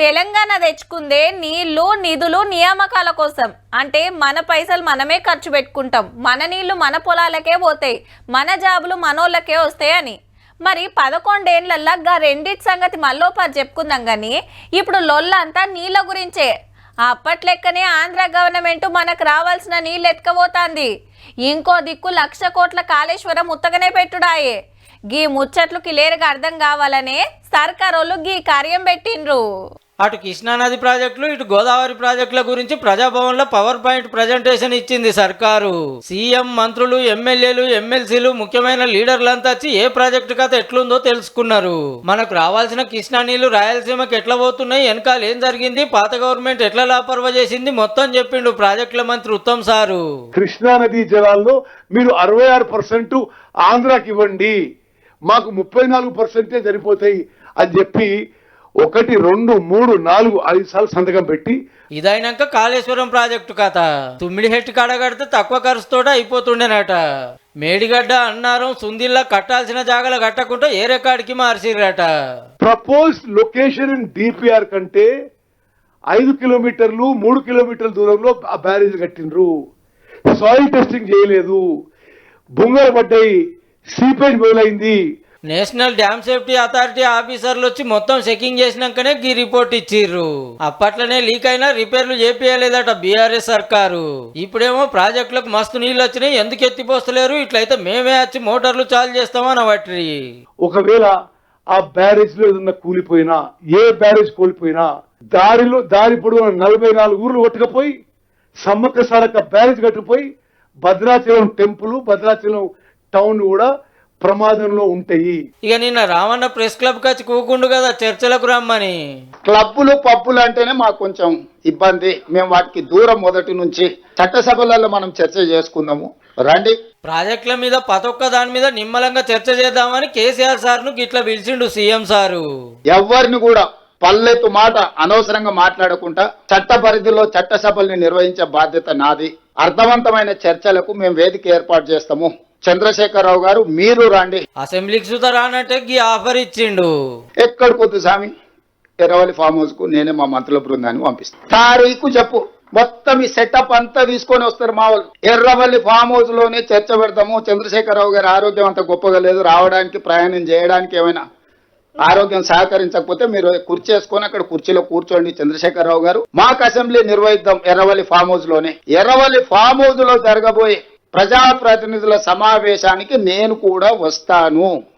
తెలంగాణ తెచ్చుకుందే నీళ్ళు నిధులు నియామకాల కోసం. అంటే మన పైసలు మనమే ఖర్చు పెట్టుకుంటాం. మన నీళ్ళు మన పొలాలకే పోతాయి. మన జాబులు మనోళ్ళకే వస్తాయని మరి పదకొండేళ్ళల్లా గా రెండింటి సంగతి మళ్ళోపారి చెప్పుకుందాం కానీ ఇప్పుడు లొల్లంతా నీళ్ళ గురించే. అప్పట్లెక్కనే ఆంధ్ర గవర్నమెంట్ మనకు రావాల్సిన నీళ్ళు ఎత్తుకపోతాంది. ఇంకో దిక్కు లక్ష కోట్ల కాళేశ్వరం ఉత్తగనే పెట్టుడాయే. గీ ముచ్చట్లు క్లియర్గా అర్థం కావాలనే సర్కారోళ్ళు గీ కార్యం పెట్టిండ్రు. అటు కృష్ణానది ప్రాజెక్టులు ఇటు గోదావరి ప్రాజెక్టుల గురించి ప్రజాభవన్లో పవర్ పాయింట్ ప్రజెంటేషన్ ఇచ్చింది సర్కారు. సీఎం మంత్రులు ఎమ్మెల్యేలు ఎమ్మెల్సీలు ముఖ్యమైన లీడర్లంతా వచ్చి ఏ ప్రాజెక్టు కథ ఎట్లుందో తెలుసుకున్నారు. మనకు రావాల్సిన కృష్ణా నీళ్ళు రాయలసీమకి ఎట్లా పోతున్నాయి వెనకాల ఏం జరిగింది పాత గవర్నమెంట్ ఎట్లా లాపర్వ చేసింది మొత్తం చెప్పిండు ప్రాజెక్టుల మంత్రి ఉత్తమ్ సారు. కృష్ణానదీ జలాల్లో మీరు అరవై ఆరు పర్సెంట్ ఆంధ్రాకి ఇవ్వండి మాకు ముప్పై నాలుగు పర్సెంటే సరిపోతాయి అని చెప్పి ఒకటి రెండు మూడు నాలుగు ఐదు సార్లు సంతకం పెట్టి ఇదైనాక కాళేశ్వరం ప్రాజెక్టు కథ. తుమ్మిడి హెట్టు కడగడితే తక్కువ ఖర్చుతోట అయిపోతుండేనట. మేడిగడ్డ అన్నారం సుందిల్లా కట్టాల్సిన జాగలు కట్టకుండా ఏ రికార్డుకి మార్చిర్రట. ప్రపోజ్ లొకేషన్ ఇన్ డిపిఆర్ కంటే ఐదు కిలోమీటర్లు మూడు కిలోమీటర్ల దూరంలో ఆ బ్యారేజ్ కట్టిండ్రు. సాయిల్ టెస్టింగ్ చేయలేదు. బొంగలు పడ్డాయి సీపేజ్ మొదలైంది. నేషనల్ డ్యామ్ సేఫ్టీ అథారిటీ ఆఫీసర్లు వచ్చి మొత్తం చెకింగ్ చేసినాకనే ఈ రిపోర్ట్ ఇచ్చిర్రు. అప్పట్లోనే లీక్ అయినా రిపేర్లు చేపియలేదట బీఆర్ఎస్ సర్కారు. ఇప్పుడేమో ప్రాజెక్టులకు మస్తు నీళ్ళు వచ్చినాయి ఎందుకు ఎత్తిపోస్తలేరు? ఇట్లయితే మేమే వచ్చి మోటార్లు చాలు చేస్తామని వట్రి ఒకవేళ ఆ బ్యారేజ్లో ఏదన్నా కూలిపోయినా ఏ బ్యారేజ్ కూలిపోయినా దారిలో దారి పొడవున నలభై నాలుగు ఊర్లు కొట్టుకపోయి సమ్మక్క సారక్క బ్యారేజ్ కట్టుకుపోయి భద్రాచలం టెంపుల్ భద్రాచలం టౌన్ కూడా ప్రమాదంలో ఉంటాయి. ఇక నిన్న రామన్న ప్రెస్ క్లబ్ వచ్చి కూకుండు కదా చర్చలకు రమ్మని. క్లబ్బులు పబ్బులు అంటేనే మాకు కొంచెం ఇబ్బంది. మేము వాటికి దూరం మొదటి నుంచి చట్టసభలలో మనం చర్చ చేసుకుందాము. రండి. ప్రాజెక్టుల మీద ప్రతొక్క దాని మీద నిమ్మలంగా చర్చ చేద్దామని కేసీఆర్ సార్ను గిట్లా పిలిచిండు సీఎం సారు. ఎవరిని కూడా పల్లెత్తు మాట అనవసరంగా మాట్లాడకుండా చట్ట పరిధిలో చట్టసభల్ని నిర్వహించే బాధ్యత నాది. అర్థవంతమైన చర్చలకు మేము వేదిక ఏర్పాటు చేస్తాము. చంద్రశేఖరరావు గారు మీరు రండి. అసెంబ్లీకి సుత రానంటే గీ ఆఫర్ ఇచ్చిండు. ఎక్కడ పొద్దు స్వామి ఎర్రవల్లి ఫామ్ హౌస్కు నేనే మా మంత్రుల బృందాన్ని పంపిస్తాను. తారీఖు చెప్పు. మొత్తం ఈ సెటప్ అంతా తీసుకొని వస్తారు మా వాళ్ళు. ఎర్రవల్లి ఫామ్ హౌస్లోనే చర్చ పెడతాము. చంద్రశేఖరరావు గారి ఆరోగ్యం అంత గొప్పగా లేదు. రావడానికి ప్రయాణం చేయడానికి ఏమైనా ఆరోగ్యం సహకరించకపోతే మీరు కుర్చీ వేసుకొని అక్కడ కుర్చీలో కూర్చోండి చంద్రశేఖరరావు గారు. మాకు అసెంబ్లీ నిర్వహిద్దాం ఎర్రవల్లి ఫామ్ హౌస్లోనే ఎర్రవల్లి ఫామ్ హౌస్లో జరగబోయే ప్రజాప్రతినిధుల సమావేశానికి నేను కూడా వస్తాను.